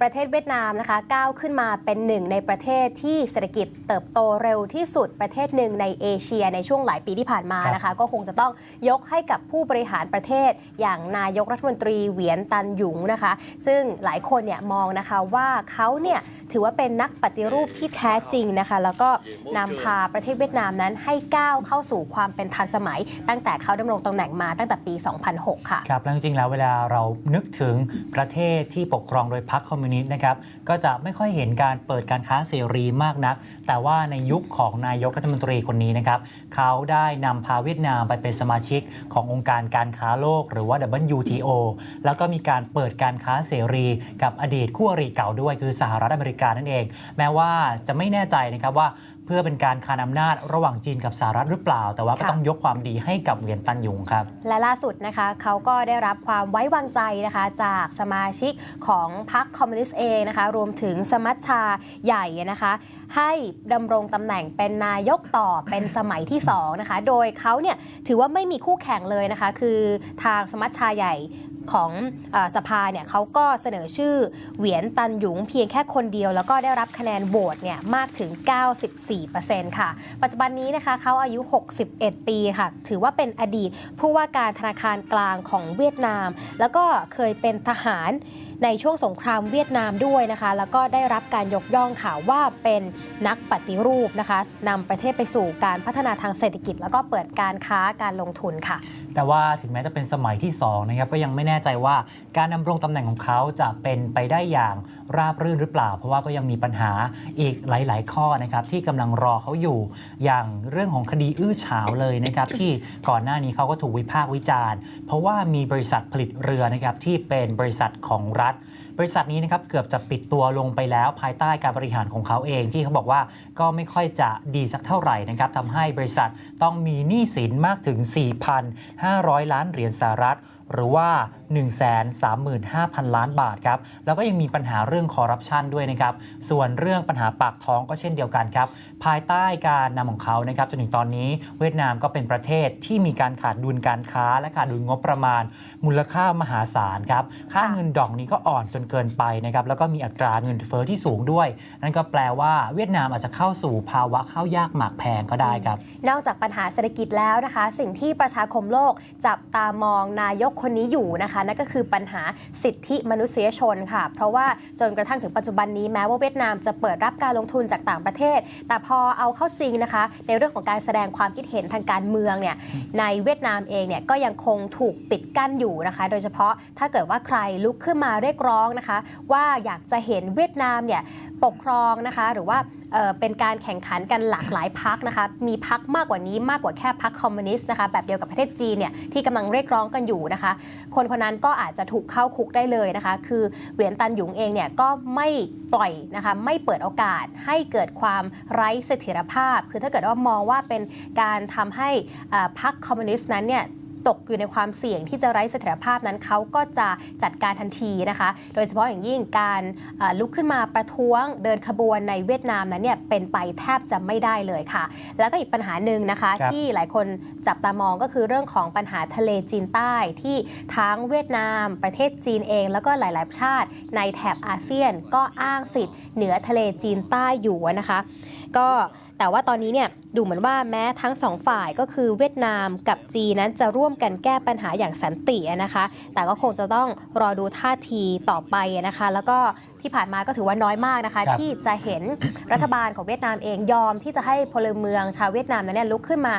ประเทศเวียดนามนะคะก้าวขึ้นมาเป็นหนึ่งในประเทศที่เศรษฐกิจเติบโตเร็วที่สุดประเทศหนึ่งในเอเชียในช่วงหลายปีที่ผ่านมานะคะ ก็คงจะต้องยกให้กับผู้บริหารประเทศ อย่างนายกรัฐมนตรีเหวียนตันหยุงนะคะ ซึ่งหลายคนเนี่ยมองนะคะว่าเขาเนี่ยถือว่าเป็นนักปฏิรูปที่แท้จริงนะคะ แล้วก็นำพาประเทศเวียดนามนั้นให้ก้าวเข้าสู่ความเป็นทันสมัย ตั้งแต่เขาดำรงตำแหน่งมาตั้งแต่ปี 2006 ค่ะครับแล้วจริงๆแล้วเวลาเรานึกถึงประเทศที่ปกครองโดยพรรคคอมมิวนิสต์นะครับก็จะไม่ค่อยเห็นการเปิดการค้าเสรีมากนัก แต่ว่าในยุคของนายกรัฐมนตรีคนนี้นะครับเขาได้นำพาเวียดนามไปเป็นสมาชิกขององค์การการค้าโลก หรือว่า WTO แล้วก็มีการเปิดการค้าเสรีกับอดีตคู่อริเก่าด้วยคือสหรัฐอเมริกานั่นเอง แม้ว่าจะไม่แน่ใจนะครับว่า เพื่อเป็นการคานอำนาจระหว่างจีนกับสหรัฐหรือเปล่า แต่ว่าก็ต้องยกความดีให้กับเหวียนตันหยงครับ และล่าสุดนะคะเขาก็ได้รับความไว้วางใจนะคะ จากสมาชิกของพรรคคอมมิวนิสต์เองนะคะ รวมถึงสมัชชาใหญ่นะคะ ให้ดำรงตำแหน่งเป็นนายกต่อเป็นสมัยที่2นะคะ โดยเขาเนี่ยถือว่าไม่มีคู่แข่งเลยนะคะ คือทางสมัชชาใหญ่ ของอสภาเนี่ยเขาก็เสนอชื่อเหวียนตันหยุงเพียงแค่คนเดียว แล้วก็ได้รับคะแนนโหวตเนี่ยมากถึง 94%ค่ะ ปัจจุบันนี้นะคะเขาอายุ 61 ปีค่ะ ถือว่าเป็นอดีตผู้ว่าการธนาคารกลางของเวียดนาม แล้วก็เคยเป็นทหาร ในช่วงสงครามเวียดนามด้วยนะคะ แล้วก็ได้รับการยกย่องข่าวว่าเป็นนักปฏิรูปนะคะนำประเทศไปสู่การพัฒนาทางเศรษฐกิจ แล้วก็เปิดการค้าการลงทุนค่ะ แต่ว่าถึงแม้จะเป็นสมัยที่2นะครับก็ยังไม่แน่ใจว่าการดำรงตำแหน่งของเขาจะเป็นไปได้อย่างราบรื่นหรือเปล่า เพราะว่าก็ยังมีปัญหาอีกหลาย ๆ ข้อนะครับที่กำลังรอเขาอยู่อย่างเรื่องของคดีอื้อฉาวเลยนะครับที่ก่อนหน้านี้เขาก็ถูกวิพากษ์วิจารณ์ เพราะว่ามีบริษัทผลิตเรือนะครับที่เป็นบริษัทของรัฐ บริษัทนี้นะครับเกือบจะปิดตัวลงไปแล้วภายใต้การบริหารของเขาเองที่เขาบอกว่าก็ไม่ค่อยจะดีสักเท่าไหร่นะครับทำให้บริษัทต้องมีหนี้สินมากถึง 4,500 ล้านเหรียญสหรัฐหรือว่า 135,000 ล้านบาทครับ แล้วก็ยังมีปัญหาเรื่องคอร์รัปชันด้วยนะครับ ส่วนเรื่องปัญหาปากท้องก็เช่นเดียวกันครับ ภายใต้การนำของเขานะครับจนถึงตอนนี้เวียดนามก็เป็นประเทศที่มีการขาดดุลการค้า และขาดดุลงบประมาณ มูลค่ามหาศาลครับ ค่าเงินดอกนี้ก็อ่อนจนเกินไปนะครับ แล้วก็มีอัตราเงินเฟ้อที่สูงด้วย นั่นก็แปลว่าเวียดนามอาจจะเข้าสู่ภาวะข้าวยากหมากแพงก็ได้ครับ นอกจากปัญหาเศรษฐกิจแล้วนะคะ สิ่งที่ประชาคมโลกจับตามองนายกคนนี้อยู่นะคะนั่นก็คือปัญหาสิทธิมนุษยชนค่ะ เพราะว่าจนกระทั่งถึงปัจจุบันนี้แม้ว่าเวียดนามจะเปิดรับการลงทุนจากต่างประเทศ แต่พอเอาเข้าจริงนะคะ ในเรื่องของการแสดงความคิดเห็นทางการเมืองเนี่ยในเวียดนามเองเนี่ยก็ยังคงถูกปิดกั้นอยู่นะคะ โดยเฉพาะถ้าเกิดว่าใครลุกขึ้นมาเรียกร้องนะคะ ว่าอยากจะเห็นเวียดนามเนี่ยปกครองนะคะหรือว่าเเป็นการแข่งขันกันหลากหลายพักนะคะ มีพักมากกว่านี้มากกว่าแค่พักคอมมิวนิสต์นะคะแบบเดียวกับประเทศจีนเนี่ยที่กำลังเรียกร้องกันอยู่นะคะคนคนนั้นก็อาจจะถูกเข้าคุกได้เลยนะคะ คือเหวียนตันหยุงเองเนี่ยก็ไม่ปล่อยนะคะไม่เปิดโอกาสให้เกิดความไร้เสถียรภาพ คือถ้าเกิดว่ามองว่าเป็นการทำให้พรรคคอมมิวนิสต์นั้นเนี่ย ตกอยู่ในความเสี่ยงที่จะไร้เสถียรภาพนั้นเขาก็จะจัดการทันทีนะคะ โดยเฉพาะอย่างยิ่งการเอ่อลุกขึ้นมาประท้วงเดินขบวนในเวียดนามนั้นเนี่ยเป็นไปแทบจะไม่ได้เลยค่ะ แล้วก็อีกปัญหาหนึ่งนะคะครับที่หลายคนจับตามองก็คือเรื่องของปัญหาทะเลจีนใต้ที่ทั้งเวียดนาม ประเทศจีนเอง แล้วก็หลาย ๆ ชาติ ในแถบอาเซียนก็อ้างสิทธิ์เหนือทะเลจีนใต้อยู่นะคะ ก็ แต่ว่าตอนนี้เนี่ยดูเหมือนว่าแม้ทั้งสองฝ่ายก็คือเวียดนามกับจีนนั้นจะร่วมกันแก้ปัญหาอย่างสันตินะคะ แต่ก็คงจะต้องรอดูท่าทีต่อไปนะคะ แล้วก็ที่ผ่านมาก็ถือว่าน้อยมากนะคะครับที่จะเห็นรัฐบาลของเวียดนามเองยอมที่จะให้พลเมืองชาวเวียดนามนั้นเนี่ยลุกขึ้นมา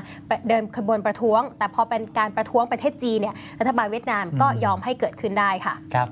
เดินขบวนประท้วง แต่พอเป็นการประท้วงประเทศจีนเนี่ยรัฐบาลเวียดนามก็ยอมให้เกิดขึ้นได้ค่ะครับ